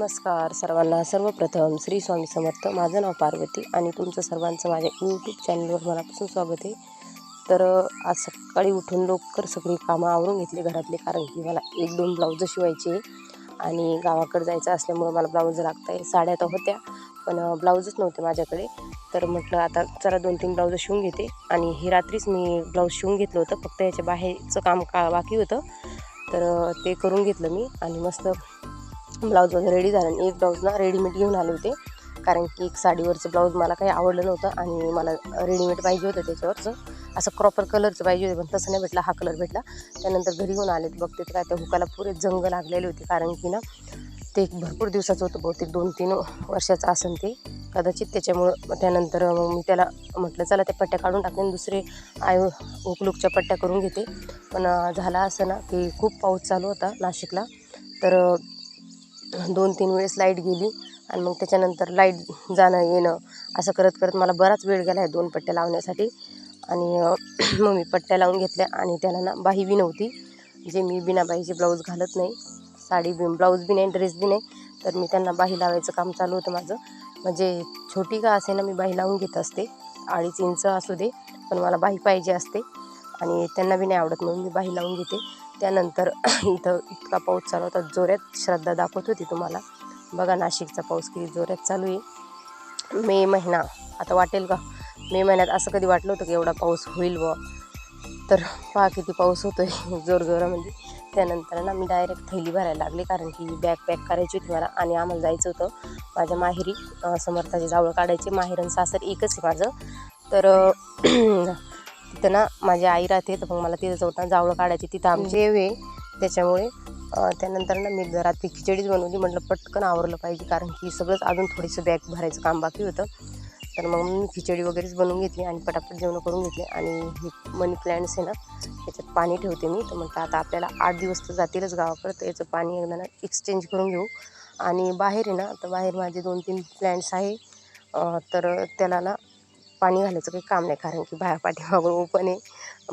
नमस्कार सर्वांना. सर्वप्रथम श्री स्वामी समर्थ. माझं नाव पार्वती आणि तुमचं सर्वांचं माझ्या यूट्यूब चॅनलवर मनापासून स्वागत आहे. तर आज सकाळी उठून लवकर सगळी कामं आवरून घेतली घरातले कारण की मला एक दोन ब्लाऊज शिवायचे आणि गावाकडे जायचं असल्यामुळं मला ब्लाऊज लागत आहे साड्या तर होत्या पण ब्लाऊजच नव्हते माझ्याकडे. तर म्हटलं आता चला दोन तीन ब्लाऊज शिवून घेते आणि ही रात्रीच मी ब्लाऊज शिवून घेतलं होतं. फक्त याच्या बाहेरचं काम का बाकी होतं. तर ते करून घेतलं मी आणि मस्त ब्लाऊज वगैरे रेडी झालं. आणि एक ब्लाऊज ना रेडीमेड घेऊन आले होते. कारण की एक साडीवरचं ब्लाऊज मला काही आवडलं नव्हतं आणि मला रेडीमेड पाहिजे होतं त्याच्यावरचं. असं प्रॉपर कलरचं पाहिजे होतं पण तसं नाही भेटला. हा कलर भेटला. त्यानंतर घरी येऊन आले. बघते तर काय त्या हुकाला पुरे जंग लागलेले होते. कारण की ना ते एक भरपूर दिवसाचं होतं. बहुतेक दोन तीन वर्षाचं असेल ते. कदाचित त्याच्यामुळं त्यानंतर मग मी त्याला म्हटलं चला त्या पट्ट्या काढून टाकते आणि दुसरे आय उकलुकच्या पट्ट्या करून घेते. पण झाला असं ना की खूप पाऊस चालू होता नाशिकला. तर दोन तीन वेळेस लाइट गेली आणि मग त्याच्यानंतर लाइट जाणं येणं असं करत करत मला बराच वेळ गेला आहे दोन पट्ट्या लावण्यासाठी. आणि मग मी पट्ट्या लावून घेतल्या आणि त्याला ना बाही बी नव्हती जे मी बिना बाहीचे ब्लाऊज घालत नाही. साडी बी ब्लाऊज बी नाही ड्रेस बी नाही. तर मी त्यांना बाही लावायचं काम चालू होतं माझं. म्हणजे छोटी का असे ना मी बाही लावून घेत असते. अडीच इंच असू दे पण मला बाही पाहिजे असते. आणि त्यांना बी नाही आवडत म्हणून मी बाही लावून घेते. त्यानंतर इथं इतका पाऊस चालू होता. जोऱ्यात श्रद्धा दाखवत होती तुम्हाला. बघा नाशिकचा पाऊस किती जोऱ्यात चालू आहे. मे महिना आता वाटेल का? मे महिन्यात असं कधी वाटलं होतं की एवढा पाऊस होईल व तर पहा किती पाऊस होतो आहे जोर जोरामध्ये म्हणजे. त्यानंतर ना मी डायरेक्ट थैली भरायला लागली कारण की बॅग पॅक करायची होती मला आणि आम्हाला जायचं होतं. माझ्या माहेरी समर्थाचे जावळ काढायचे. माहेर आणि सासर एकच आहे माझं. तर तिथं ना माझी आई राहते तर मग मला तिथं जाऊन जावळं काढायची. तिथं आमची आहे. त्याच्यामुळे त्यानंतर ना मी रात्री खिचडीच बनवली. म्हटलं पटकन आवरलं पाहिजे कारण की सगळंच अजून थोडीसं बॅग भरायचं काम बाकी होतं. तर मग मी खिचडी वगैरेच बनवून घेतली आणि पटापट जेवण करून घेतले. आणि हे मनी प्लॅन्ट्स आहे ना त्याच्यात पाणी ठेवते मी. तर म्हटलं आता आपल्याला आठ दिवस तर जातीलच गावाकडं तर याचं पाणी एकदा ना एक्सचेंज करून घेऊ. आणि बाहेर आहे ना तर बाहेर माझे दोन तीन प्लॅन्ट्स आहे तर त्याला ना पाणी घालायचं काही काम नाही कारण की बाहेर पाठीमागून ओपन आहे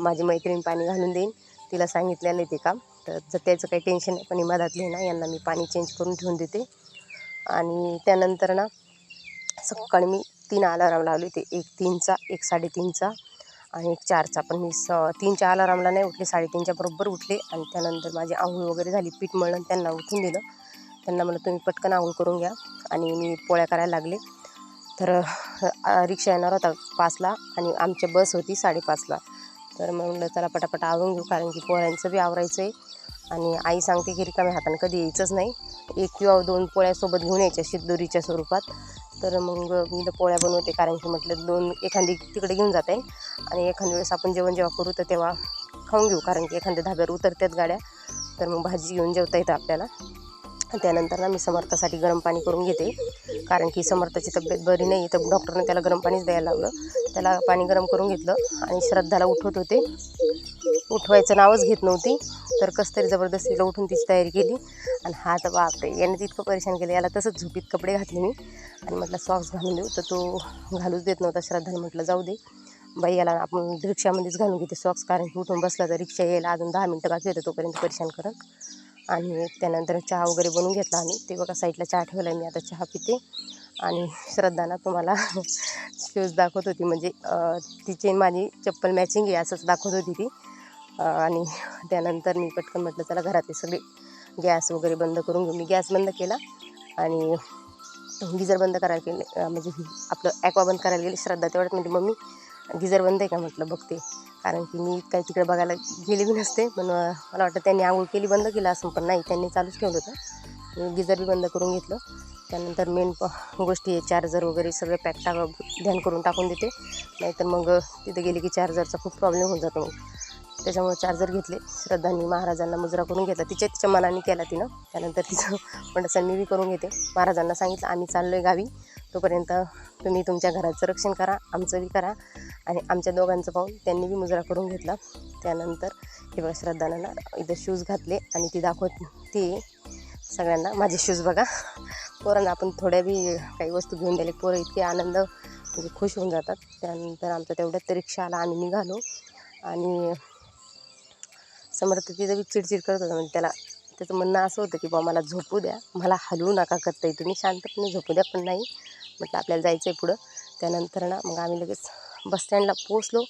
माझी मैत्रीण पाणी घालून देईन. तिला सांगितलेलं आहे ते काम. तर त्याचं काही टेन्शन नाही पण मधातले ना यांना मी पाणी चेंज करून ठेवून देते. आणि त्यानंतर ना सकाळी मी तीन अलाराम लावले ते एक तीनचा एक साडेतीनचा आणि एक चारचा. पण मी स तीनच्या अलारामला नाही उठले साडेतीनच्या बरोबर उठले. आणि त्यानंतर माझी आंघोळ वगैरे झाली पीठ मळून त्यांना उठून दिलं. त्यांना म्हणलं तुम्ही पटकन आंघोळ करून घ्या. आणि मी पोळ्या करायला लागले. तर रिक्षा येणार होता पाचला आणि आमच्या बस होती साडेपाचला. तर मग म्हणलं चला पटापट आवरून घेऊ कारण की पोळ्यांचं बी आवरायचं आहे आणि आई सांगते की रिकाम्या हाताने कधी यायचंच नाही. एक किंवा दोन पोळ्यासोबत घेऊन यायच्या शिद्दुरीच्या स्वरूपात. तर मग मी तर पोळ्या बनवते कारण की म्हटलं दोन एखादी तिकडे घेऊन जाते आणि एखाद्या वेळेस आपण जेवण जेव्हा करू तर तेव्हा खाऊन घेऊ कारण की एखाद्या धाब्यावर उतरतात गाड्या. तर मग भाजी घेऊन जेवता येतं आपल्याला. त्यानंतर ना मी समर्थासाठी गरम पाणी करून घेते. कारण की समर्थाची तब्येत बरी नाही तर डॉक्टरने त्याला गरम पाणीच द्यायला लावलं. त्याला पाणी गरम करून घेतलं आणि श्रद्धाला उठवत होते. उठवायचं नावच घेत नव्हती. तर कसं तरी जबरदस्तीला उठून तिची तयारी केली. आणि हा तर बापरे याने तितकं परेशान केलं याला तसंच झोपीत कपडे घातले मी. आणि म्हटलं सॉक्स घालून देऊ. तर तो घालूच देत नव्हता श्रद्धाने म्हटलं जाऊ दे. बाई याला आपण रिक्षामध्येच घालून घेते सॉक्स कारण की उठून बसला तर रिक्षा यायला अजून दहा मिनटं बाकी होतं तोपर्यंत परेशान करत. आणि त्यानंतर चहा वगैरे बनवून घेतला आम्ही. ते बघा साईडला चहा ठेवला आहे मी. आता चहा पिते. आणि श्रद्धाना तुम्हाला शूज दाखवत होती. म्हणजे अं, तिची माझी चप्पल मॅचिंग आहे असंच दाखवत होती ती. आणि त्यानंतर मी पटकन म्हटलं चला घरातले सगळे गॅस वगैरे बंद करून घेऊ. मी गॅस बंद केला. आणि गिजर बंद करायला गेले. म्हणजे आपलं ॲक्वा बंद करायला गेले. श्रद्धा तेवढ्यात म्हणजे मम्मी गिजर बंद आहे का? म्हटलं बघते. कारण की मी काही तिकडे बघायला गेले बी नसते. पण मला वाटतं त्यांनी आंघोळ केली बंद केलं असं पण नाही त्यांनी चालूच ठेवलं होतं. मी गिजर बी बंद करून घेतलं. त्यानंतर मेन प गोष्टी आहे चार्जर वगैरे सगळे पॅक टाक ध्यान करून टाकून देते. नाहीतर मग तिथे गेले की चार्जरचा खूप प्रॉब्लेम होऊन जातो मग. त्याच्यामुळे चार्जर घेतले. श्रद्धांनी महाराजांना मुजरा करून घेतला. तिच्या तिच्या मनाने केला तिनं. त्यानंतर तिचं पण मी बी करून घेते. महाराजांना सांगितलं आम्ही चाललो आहे गावी. तोपर्यंत तुम्ही तुमच्या घराचं रक्षण करा आमचं बी करा आणि आमच्या दोघांचं पाहून त्यांनी बी मुजरा करून घेतला. त्यानंतर हे बघा श्रद्धानंना इथं शूज घातले आणि ती दाखवत ती सगळ्यांना. माझे शूज बघा. पोरांना आपण थोड्या बी काही वस्तू घेऊन दिले पोरं इतके आनंद म्हणजे खुश होऊन जातात. त्यानंतर आमचं तेवढ्यात रिक्षा आला आम्ही निघालो आणि समर्थ तिथं बी चिडचिड करत होता म्हणजे त्याला त्याचं म्हणणं असं होतं की बा मला झोपू द्या. मला हलवू नका करताही तुम्ही शांतपणे झोपू द्या पण नाही. म्हटलं आपल्याला जायचं आहे पुढं. त्यानंतर ना मग आम्ही लगेच बसस्टँडला पोचलो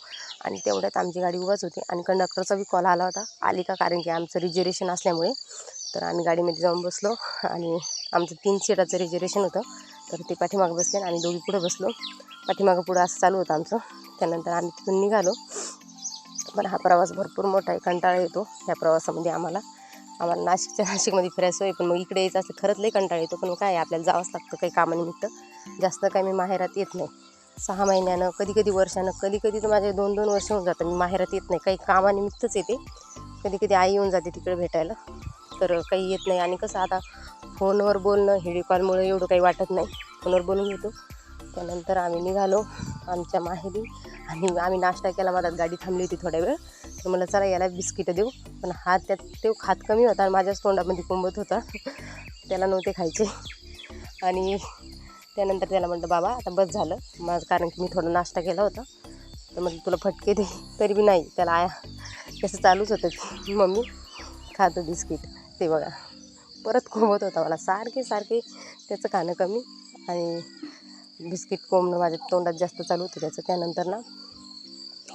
आणि तेवढ्यात आमची गाडी उभाच होती आणि कंडक्टरचा बी कॉल आला होता. आली का? कारण की आमचं रिजर्वेशन असल्यामुळे. तर आम्ही गाडीमध्ये जाऊन बसलो आणि आमचं तीन सीटाचं रिजर्वेशन होतं. तर ते पाठीमागं बसले आणि आम्ही दोघी पुढं बसलो. पाठीमागं पुढं असं चालू होतं आमचं. त्यानंतर आम्ही तिथून निघालो. पण हा प्रवास भरपूर मोठा आहे. कंटाळा येतो ह्या प्रवासामध्ये आम्हाला. आम्हाला नाशिकच्या नाशिकमध्ये फिरायचं आहे पण मग इकडे यायचं असं खरंच लई कंटाळा येतो. पण काय आपल्याला जावंच लागतं काही कामानिमित्त. जास्त काय मी माहेरात येत नाही. सहा महिन्यानं कधी कधी वर्षानं कधी कधी तर माझे दोन दोन वर्ष होऊन जातं मी माहेरात येत नाही. काही कामानिमित्तच येते. कधी कधी आई येऊन जाते तिकडे भेटायला. तर काही येत नाही. आणि कसं आता फोनवर बोलणं व्हिडिओ कॉलमुळे एवढं काही वाटत नाही. फोनवर बोलून घेतो. त्यानंतर आम्ही निघालो आमच्या माहेरी. आणि आम्ही नाश्ता केला. मधात गाडी थांबली होती थोड्या वेळ. तर मला चला याला बिस्किटं देऊ. पण हा त्यात तो खात कमी होता आणि माझ्याच तोंडामध्ये कोंबत होता. त्याला नव्हते खायचे. आणि त्यानंतर त्याला म्हटलं बाबा आता बस झालं. माझं कारण की मी थोडा नाश्ता केला होता. तर म्हटलं तुला फटके दे. तरी बी नाही. त्याला आया कसं चालूच होतं की मम्मी खातो बिस्किट. ते बघा. परत कोंबत होता मला. सारखे सारखे त्याचं खाणं कमी आणि बिस्किट कोंबणं माझ्या तोंडात जास्त चालू होतं त्याचं. त्यानंतर ना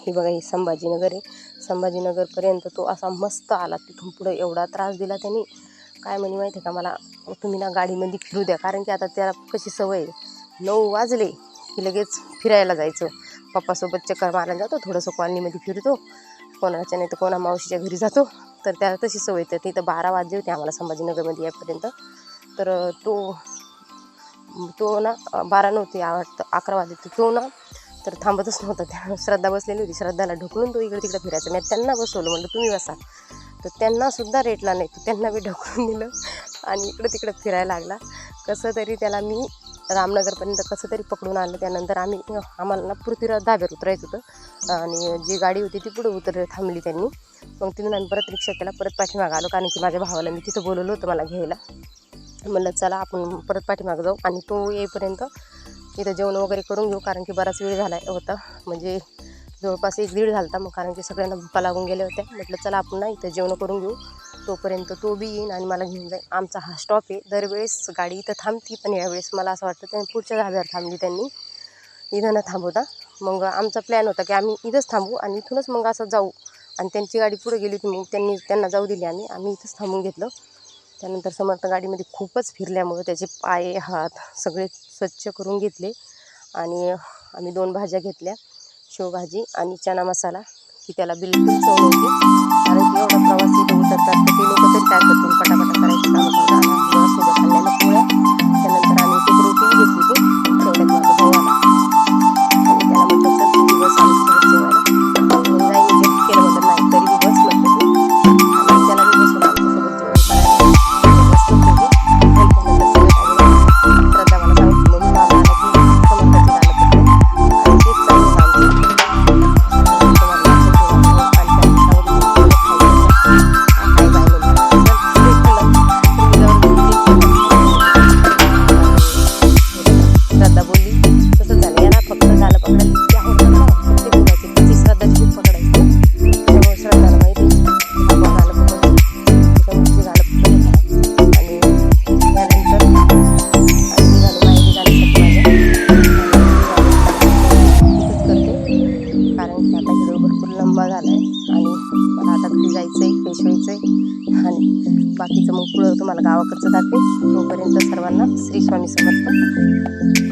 हे बघा हे संभाजीनगर आहे. संभाजीनगरपर्यंत तो असा मस्त आला. तिथून पुढं एवढा त्रास दिला त्यांनी. काय म्हणे माहिती आहे का मला? तुम्ही ना गाडीमध्ये फिरू द्या. कारण की आता त्याला कशी सवय नऊ वाजले की लगेच फिरायला जायचं. पप्पासोबत चक्कर मारायला जातो. थोडंसं कॉलनीमध्ये फिरतो. कोणाच्या नाही तर कोणा मावशीच्या घरी जातो. तर त्याला तशी सवय तर तिथं बारा वाजले होते आम्हाला संभाजीनगरमध्ये यापर्यंत तर तो तो ना बारा नव्हते वाटतं अकरा वाजले तर तो ना तर थांबतच नव्हता. त्या श्रद्धा बसलेली होती. श्रद्धाला ढकलून तो इकडे तिकडे फिरायचा. मी त्यांना बसवलं. म्हणलं तुम्ही बसा. तर त्यांनासुद्धा रेटला नाही. तर त्यांना मी ढकलून दिलं आणि इकडं तिकडं फिरायला लागला. कसं तरी त्याला मी रामनगरपर्यंत कसं तरी पकडून आलं त्यानंतर आम्ही आम्हाला ना पृथ्वीराज धाब्यावर उतरायचं होतं. आणि जी गाडी होती ती पुढे उतर थांबली त्यांनी. मग तिथून आम्ही परत रिक्षा केला. परत पाठीमागं आलो. कारण की माझ्या भावाला मी तिथं बोलवलं होतं मला घ्यायला. म्हणलं चला आपण परत पाठीमागं जाऊ. आणि तो येईपर्यंत इथं जेवण वगैरे करून घेऊ कारण की बराच वेळ झाला होता. म्हणजे जवळपास एक दीड झाला होता मग कारण की सगळ्यांना भुका लागून गेल्या होत्या. म्हटलं चला आपण ना इथं जेवण करून घेऊ. तोपर्यंत तो बी येईन आणि मला घेऊन जाईल आमचा हा स्टॉप आहे. दरवेळेस गाडी इथं थांबती पण यावेळेस मला असं वाटतं त्यांनी पुढच्या धाब्यावर थांबली त्यांनी. इथं न थांबवता. मग आमचा प्लॅन होता की आम्ही इथंच थांबू आणि इथूनच मग असं जाऊ. आणि त्यांची गाडी पुढे गेली होती मग त्यांनी त्यांना जाऊ दिली आम्ही. आम्ही इथंच थांबून घेतलं. त्यानंतर समर्थ गाडीमध्ये खूपच फिरल्यामुळं त्याचे पाय हात सगळे स्वच्छ करून घेतले. आणि आम्ही दोन भाज्या घेतल्या शेवभाजी आणि चना मसाला की त्याला बिलकुल चव नव्हती. कारण की एवढा प्रवास इथे उतरतात तर ते लोक तरी काय करतील? पटापटा करायचं कामं करतात. सोबत पोळ्या त्यानंतर आम्ही रोटी घेतली ती ठेवल्यात माझा भाऊ आणि त्याला म्हटलं दिवस गावाकडचं दाखवेन. तोपर्यंत सर्वांना श्री स्वामी समर्थ.